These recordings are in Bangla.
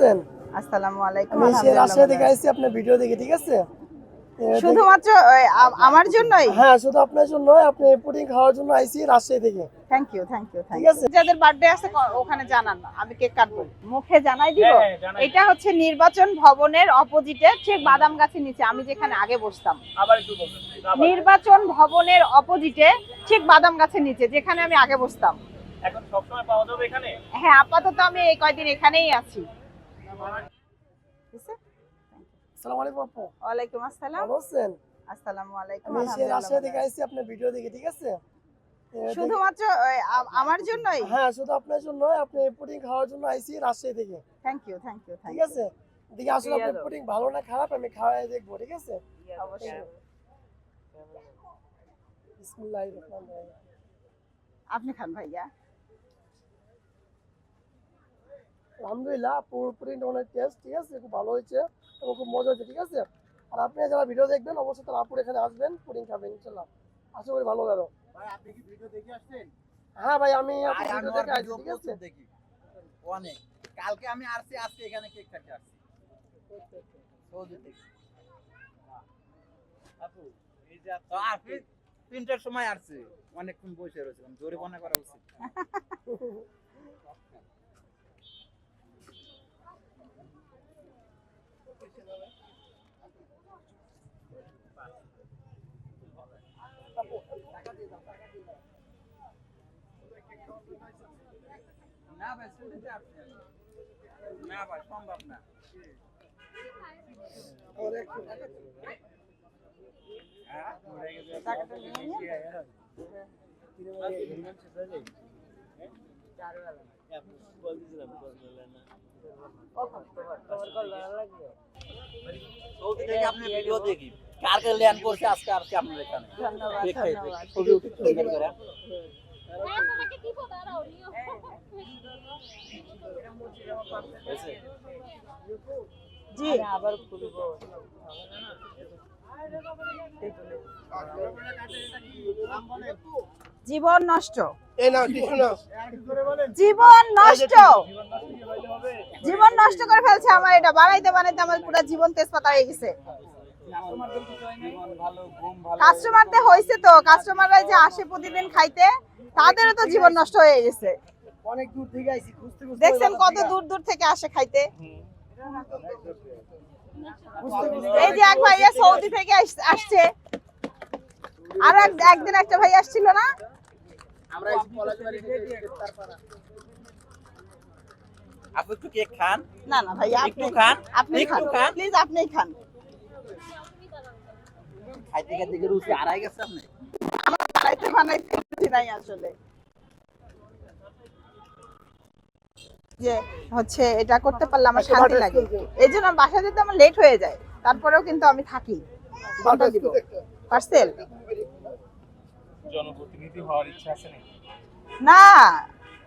আছেন? আসসালামু আলাইকুম আমি সে আলহামদুলিল্লাহ রাজশাহী থেকে আসছি আপনার ভিডিও দেখে ঠিক আছে? শুধুমাত্র আমার জন্যই? হ্যাঁ শুধু আপনার জন্য আপনি পুডিং খাওয়ার জন্য আইছি রাজশাহী থেকে। Thank you thank you thank ঠিক ইউ আছে। যাদের বার্থডে আছে ওখানে জানান না আমি কেক কাটবো। মুখে জানাই দিব। এটা হচ্ছে নির্বাচন ভবনের অপোজিটে ঠিক বাদাম গাছের নিচে আমি যেখানে আগে বসতাম। আবার একটু বলবেন নির্বাচন ভবনের অপোজিটে ঠিক বাদাম গাছের নিচে যেখানে আমি আগে বসতাম। এখন সবসময় পাওয়া যাবে এখানে? হ্যাঁ আপাতত আমি এই কয়দিন এখানেই আছি? আসসালামু আলাইকুম আপু। ওয়ালাইকুম আসসালাম। ভালো আসসালামু আলাইকুম আমি সে আলহামদুলিল্লাহ রাজশাহী ভালো থেকে আছি। আপনার ভিডিও দেখে ঠিক আছে? শুধুমাত্র আমার জন্যই? হ্যাঁ শুধু আপনার জন্য আপনি পুডিং খাওয়ার জন্য আইছি রাজশাহী থেকে। থ্যাংক ইউ থ্যাংক ইউ ঠিক আছে? দেখি আসলে আপনার পুডিং ভালো না খারাপ আমি খাওয়াই দেখব ঠিক আছে? অবশ্যই। বিসমিল্লাহির রহমানির রহিম। আপনি খান ভাইয়া। আলহামদুলিল্লাহ আপুর পুডিংটা অনেক টেস্ট ঠিক আছে? খুব ভালো হয়েছে এবং খুব মজা হয়েছে ঠিক আছে? আর আপনি যারা ভিডিও দেখবেন অবশ্যই তারা আপুর এখানে আসবেন পুডিং খাবেন ইনশাল্লাহ আশা করি ভালো লাগল। ভাই আপনি কি ভিডিও দেখে আসছেন? হ্যাঁ ভাই আমি ভিডিও দেখে আসছি ঠিক আছে? দেখি। অনেক। কালকে আমি আসছি আজকে এখানে কেক কাটতে আসছি। সৌদি আপু এই যে আপনি তিনটার সময় আসছি। অনেকক্ষণ বসে রয়েছিলাম। জরিমানা করা উচিত। না ভাই আসছি না। ভাই সম্ভব না হ্যাঁ? টাকাটা নিয়ে নিন। সৌদি থেকে আপনি ভিডিও দেখি কালকে ল্যান্ড করছে আজকে আসছে আপনার এখানে ধন্যবাদ কেক খাইতে। ধন্যবাদ ছবি উঠে সুন্দর করে হয়েছে? জি আবার খুলবো জীবন নষ্ট। জীবন নষ্ট। জীবন নষ্ট করে ফেলছে আমার এটা। বানাইতে বানাইতে আমার পুরো জীবন তেজপাতা হয়ে গেছে। কাস্টমারদের হয়েছে তো। কাস্টমাররা যে আসে প্রতিদিন খাইতে তাদেরও তো জীবন নষ্ট হয়ে গেছে। অনেক দূর থেকে আইছি খুঁজতে খুঁজতে দেখছেন কত দূর দূর থেকে আসে খাইতে? এই যে এক ভাইয়া সৌদি থেকে আসছে। আর একদিন একটা ভাই আসছিল না? আমরা এই পলাশবাড়ি থেকে গ্রেফতার করা। আপনি একটু কেক খান। না না ভাই আপনি খান। আপনি খান। খান। প্লিজ আপনিই খান। খাইতে খাইতে কি রুচি হারাই গেছে আপনি। বানাইতে বানাইতে বুঝি নাই আসলে। যে হচ্ছে এটা করতে পারলে আমার শান্তি লাগে। এই জন্য বাসা যেতে আমার লেট হয়ে যায়। তারপরেও কিন্তু আমি থাকি। দিব। পার্সেল জনপ্রতিনিধি হওয়ার ইচ্ছা আছে নাকি? না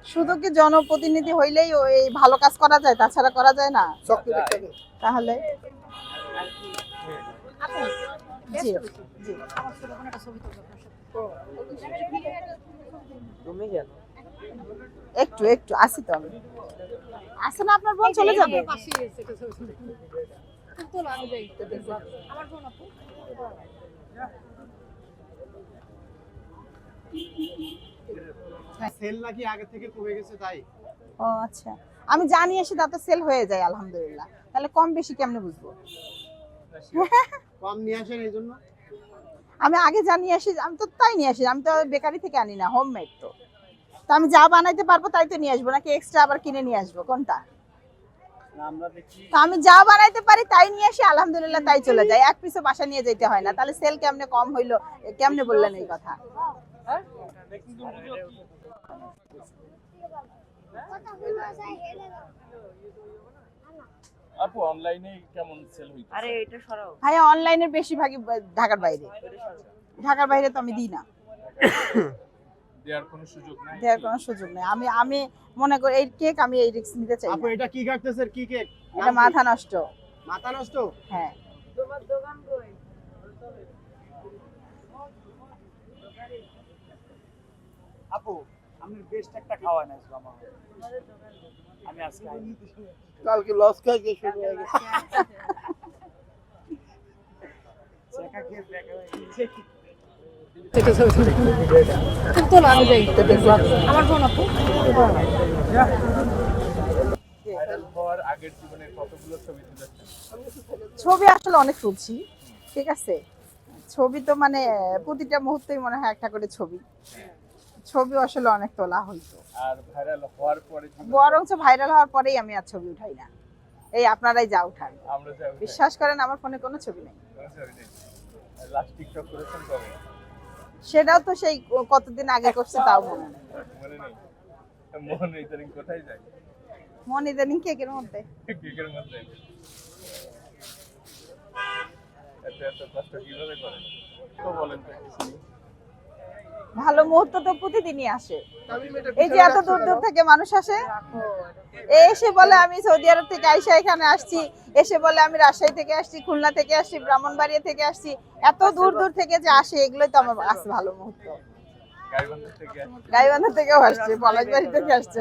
শুধু কি জনপ্রতিনিধি হইলেই ওই ভালো কাজ করা যায় তাছাড়া করা যায় না? তাহলে? জি জি। একটু একটু আসি তো আমি। আসে না আপনার বোন চলে যাবে? সেল নাকি আগে থেকে কমে গেছে তাই? ও আচ্ছা। আমি জানি এসে তাতে সেল হয়ে যায় আলহামদুলিল্লাহ। তাহলে কম বেশি কেমনে বুঝব? কম নিয়ে আসেন এই জন্য আমি আগে জানিয়ে আসি আমি তো তাই নিয়ে আসি আমি তো বেকারি থেকে আনি না হোমমেড তো। তো আমি যা বানাইতে পারব তাই তো নিয়ে আসব নাকি এক্সট্রা আবার কিনে নিয়ে আসব কোনটা? তো আমি যা বানাইতে পারি তাই নিয়ে আসি আলহামদুলিল্লাহ তাই চলে যায় এক পিসও বাসা নিয়ে যেতে হয় না। তাহলে সেল কেমনে কম হইল কেমনে বললেন এই কথা? আপু অনলাইনে কেমন সেল হইছে ভাইয়া অনলাইনের বেশিরভাগই ঢাকার বাইরে। ঢাকার বাইরে তো আমি দিই না। দেওয়ার কোনো সুযোগ নাই? দেওয়ার কোনো সুযোগ নেই। আমি আমি মনে করি এই কেক আমি এই রিস্ক নিতে চাই আপু এটা কি কাটতেছেন কি কেক এটা মাথা নষ্ট। মাথা নষ্ট? হ্যাঁ। আপু আমি বেস্ট একটা খাওয়া নাই আমার আমি আজকে কালকে লস খাই গিয়ে শুরু হয়ে গেছে। জীবনের কতগুলো ছবি তুলেছেন ছবি আসলে অনেক তুলছি ঠিক আছে? ছবি তো মানে প্রতিটা মুহূর্তেই মনে হয় একটা করে ছবি। ছবি আসলে অনেক তোলা হইতো। আর ভাইরাল হওয়ার পরে বরঞ্চ ভাইরাল হওয়ার পরেই আমি আর ছবি উঠাই না। এই আপনারাই যা উঠান। বিশ্বাস করেন আমার ফোনে কোনো ছবি নেই। সেটাও তো সেই কতদিন আগে করছে তাও মনে নেই। মনে ইদানিং কোথায় যায়? মন ইদানিং কেকের মধ্যে। কেকের মধ্যে। এত এত কষ্ট কীভাবে করেন? তো বলেন তো। ভালো মুহূর্ত তো প্রতিদিনই আসে। এই যে এত দূর দূর থেকে মানুষ আসে? এ এসে বলে আমি সৌদি আরব থেকে আইসা এখানে আসছি। এসে বলে আমি রাজশাহী থেকে আসছি খুলনা থেকে আসছি ব্রাহ্মণবাড়িয়া থেকে আসছি। এত দূর দূর থেকে যে আসে এগুলোই তো আমার কাছে ভালো মুহূর্ত। গাইবান্ধা থেকে আসছি। গাইবান্ধা থেকেও আসছে পলাশবাড়ি থেকে আসছে।